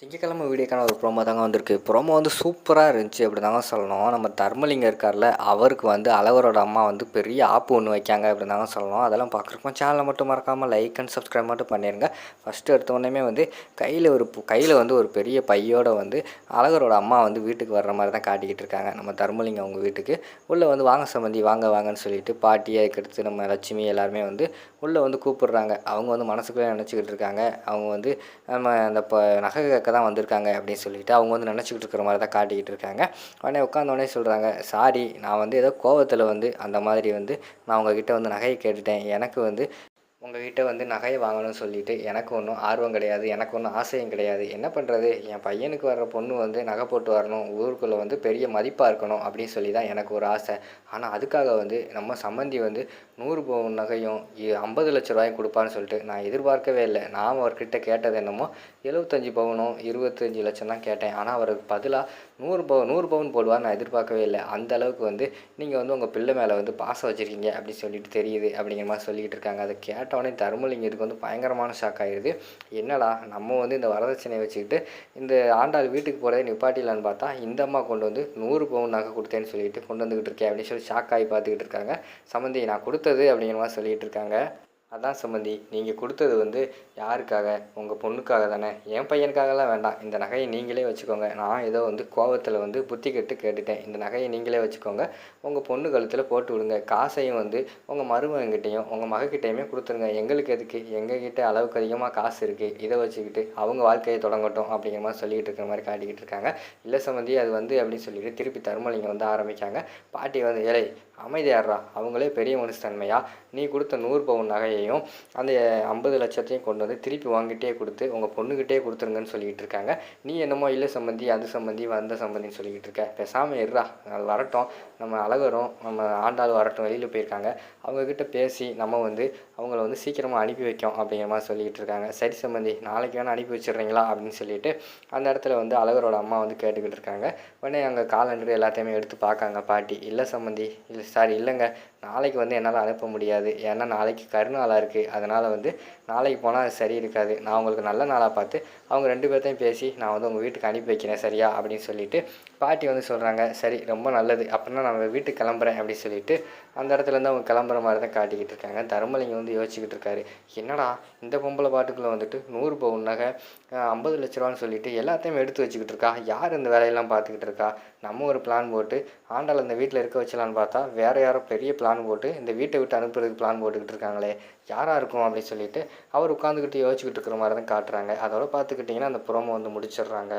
திங்கக்கிழமை வீடியோக்கான ஒரு ப்ரோமோ தாங்க வந்திருக்கு. ப்ரோமோ வந்து சூப்பராக இருந்துச்சு அப்படி தாங்க சொல்லணும். நம்ம தர்மலிங்கம் இருக்கார்ல அவருக்கு வந்து அழகரோட அம்மா வந்து பெரிய ஆப்பு ஒன்று வைக்காங்க அப்படி தாங்க சொல்லணும். அதெல்லாம் பார்க்குறப்போ சேனலை மட்டும் மறக்காமல் லைக் அண்ட் சப்ஸ்கிரைப் மட்டும் பண்ணிடுங்க ஃபஸ்ட்டு எடுத்தோடனே வந்து கையில் ஒரு கையில் வந்து ஒரு பெரிய பையோட வந்து அழகரோட அம்மா வந்து வீட்டுக்கு வர்ற மாதிரி தான் காட்டிக்கிட்டு இருக்காங்க. நம்ம தர்மலிங்கம் அவங்க வீட்டுக்கு. உள்ளே வந்து வாங்க சம்பந்தி வாங்க வாங்கன்னு சொல்லிட்டு பாட்டி அதுக்கடுத்து நம்ம லட்சுமி எல்லாருமே வந்து உள்ளே வந்து கூப்பிடுறாங்க. அவங்க வந்து மனசுக்குள்ளே நினச்சிக்கிட்டு இருக்காங்க. அவங்க வந்து நம்ம அந்த இப்போ நகை கேட்க தான் வந்திருக்காங்க அப்படின்னு சொல்லிட்டு அவங்க வந்து நினச்சிக்கிட்டு இருக்கிற மாதிரி தான் காட்டிக்கிட்டு இருக்காங்க. உடனே உட்காந்தோடனே சொல்கிறாங்க சாரி நான் வந்து ஏதோ கோவத்தில் வந்து அந்த மாதிரி வந்து நான் உங்ககிட்ட வந்து நகையை கேட்டுட்டேன். எனக்கு வந்து உங்ககிட்ட வந்து நகையை வாங்கணும்னு சொல்லிட்டு எனக்கு ஒன்றும் ஆர்வம் கிடையாது எனக்கு ஒன்றும் ஆசையும் கிடையாது. என்ன பண்ணுறது என் பையனுக்கு வர்ற பொண்ணு வந்து நகை போட்டு வரணும் ஊருக்குள்ளே வந்து பெரிய மதிப்பாக இருக்கணும் அப்படின்னு சொல்லி தான் எனக்கு ஒரு ஆசை. ஆனால் அதுக்காக வந்து நம்ம சம்மந்தி வந்து நூறு பவுன் நகையும் ஐம்பது லட்ச ரூபாயும் கொடுப்பான்னு சொல்லிட்டு நான் எதிர்பார்க்கவே இல்லை. நான் அவர்கிட்ட கேட்டது என்னமோ எழுபத்தஞ்சி பவுனும் இருபத்தஞ்சி லட்சம் தான் கேட்டேன். ஆனால் அவருக்கு பதிலாக நூறு பவு நூறு பவுன் போடுவார் நான் எதிர்பார்க்கவே இல்லை. அந்த அளவுக்கு வந்து நீங்கள் வந்து உங்கள் பிள்ளை மேலே வந்து பாசம் வச்சுருக்கீங்க அப்படின்னு சொல்லிட்டு தெரியுது அப்படிங்கிற மாதிரி சொல்லிக்கிட்டு இருக்காங்க. அதை கேட்டவொடனே தர்மலிங்கத்துக்கு வந்து பயங்கரமான ஷாக் ஆகிடுது என்னடா நம்ம வந்து இந்த வரதட்சணையை வச்சுக்கிட்டு இந்த ஆண்டாள் வீட்டுக்கு போகிறதே நிப்பாட்டிலான்னு பார்த்தா இந்த அம்மா கொண்டு வந்து நூறு பவுன் நகை கொடுத்தேன்னு சொல்லிட்டு கொண்டு வந்துக்கிட்டு இருக்கேன் அப்படின்னு சொல்லி ஷாக் ஆகி பார்த்துக்கிட்டு இருக்காங்க. சம்மந்தி நான் கொடுத்தது அப்படிங்கிற மாதிரி சொல்லிகிட்டு இருக்காங்க. அதான் சம்மந்தி நீங்கள் கொடுத்தது வந்து யாருக்காக? உங்கள் பொண்ணுக்காக தானே? என் பையனுக்காகலாம் வேண்டாம். இந்த நகையை நீங்களே வச்சுக்கோங்க. நான் ஏதோ வந்து கோவத்தில் வந்து புத்தி கெட்டு கேட்டுட்டேன். இந்த நகையை நீங்களே வச்சுக்கோங்க. உங்கள் பொண்ணு கழுத்தில் போட்டு விடுங்க. காசையும் வந்து உங்கள் மருமகன்கிட்டையும் உங்கள் மகக்கிட்டையுமே கொடுத்துருங்க. எங்களுக்கு எதுக்கு? எங்ககிட்ட அளவுக்கு அதிகமாக காசு இருக்குது இதை வச்சுக்கிட்டு அவங்க வாழ்க்கையை தொடங்கட்டும் அப்படிங்கிற மாதிரி சொல்லிக்கிட்டு இருக்கிற மாதிரி காட்டிக்கிட்டு இருக்காங்க. இல்லை சம்மந்தி அது வந்து அப்படின்னு சொல்லிட்டு திருப்பி தர்மலிங்கம் வந்து ஆரம்பிக்காங்க. பாட்டி வந்து ஏழை அமைதியாடுறா அவங்களே பெரிய மனுஷத்தன்மையா? நீ கொடுத்த நூறு பவுன் நகையையும் அந்த ஐம்பது லட்சத்தையும் கொண்டு வந்து திருப்பி வாங்கிட்டே கொடுத்து உங்கள் பொண்ணுக்கிட்டே கொடுத்துருங்கன்னு சொல்லிக்கிட்டு இருக்காங்க. நீ என்னமோ இல்லை சம்பந்தி அது சம்பந்தி வந்த சம்பந்தின்னு சொல்லிக்கிட்டு இருக்க. பேசாமல் இருறா. அது வரட்டும். நம்ம அழகரும் நம்ம ஆண்டாள் வரட்டும் வெளியில் போயிருக்காங்க. அவங்கக்கிட்ட பேசி நம்ம வந்து அவங்கள வந்து சீக்கிரமாக அனுப்பி வைக்கோம் அப்படிங்கிற மாதிரி சொல்லிக்கிட்டு இருக்காங்க. சரி சம்மந்தி நாளைக்கு வேணால் அனுப்பி வச்சிடுறீங்களா அப்படின்னு சொல்லிட்டு அந்த இடத்துல வந்து அழகரோட அம்மா வந்து கேட்டுக்கிட்டு இருக்காங்க. உடனே அங்கே காலண்டர் எல்லாத்தையுமே எடுத்து பார்க்காங்க பாட்டி. இல்லை சம்பந்தி இல்லை சாரி இல்லைங்க. நாளைக்கு வந்து என்னால் அனுப்ப முடியாது. ஏன்னா நாளைக்கு கருநாளாக இருக்குது அதனால் வந்து நாளைக்கு போனால் அது சரி இருக்காது. நான் உங்களுக்கு நல்ல நாளாக பார்த்து அவங்க ரெண்டு பேர்த்தையும் பேசி நான் வந்து உங்கள் வீட்டுக்கு அனுப்பி வைக்கிறேன் சரியா? அப்படின்னு சொல்லிட்டு பாட்டி வந்து சொல்கிறாங்க சரி ரொம்ப நல்லது. அப்படின்னா நான் வீட்டுக்கு கிளம்புறேன் அப்படின்னு சொல்லிட்டு அந்த இடத்துலேருந்து அவங்க கிளம்புற மாதிரி தான் காட்டிக்கிட்டு இருக்காங்க. தர்மலிங்கம் வந்து யோசிச்சுக்கிட்டு இருக்காரு. என்னடா இந்த பொம்பளை பாட்டுக்குள்ளே வந்துட்டு நூறு பவுன் நகை ஐம்பது லட்ச ரூபான்னு சொல்லிட்டு எல்லாத்தையும் எடுத்து வச்சுக்கிட்டு இருக்கா? யார் இந்த வேலையெல்லாம் பார்த்துக்கிட்டு இருக்கா? நம்ம ஒரு பிளான் போட்டு ஆண்டாள் அந்த வீட்டில் இருக்க வச்சலான்னு பார்த்தா வேறு யாரோ பெரிய பிளான் போட்டு இந்த வீட்டை விட்டு அனுப்புறதுக்கு பிளான் போட்டுக்கிட்டு இருக்காங்களே யாராக இருக்கும் அப்படின்னு சொல்லிட்டு அவர் உட்காந்துக்கிட்டு யோசிச்சுக்கிட்டு இருக்கிற மாதிரி தான் காட்டுறாங்க. அதோட பார்த்துக்கிட்டிங்கன்னா அந்த ப்ரோமோ வந்து முடிச்சிடுறாங்க.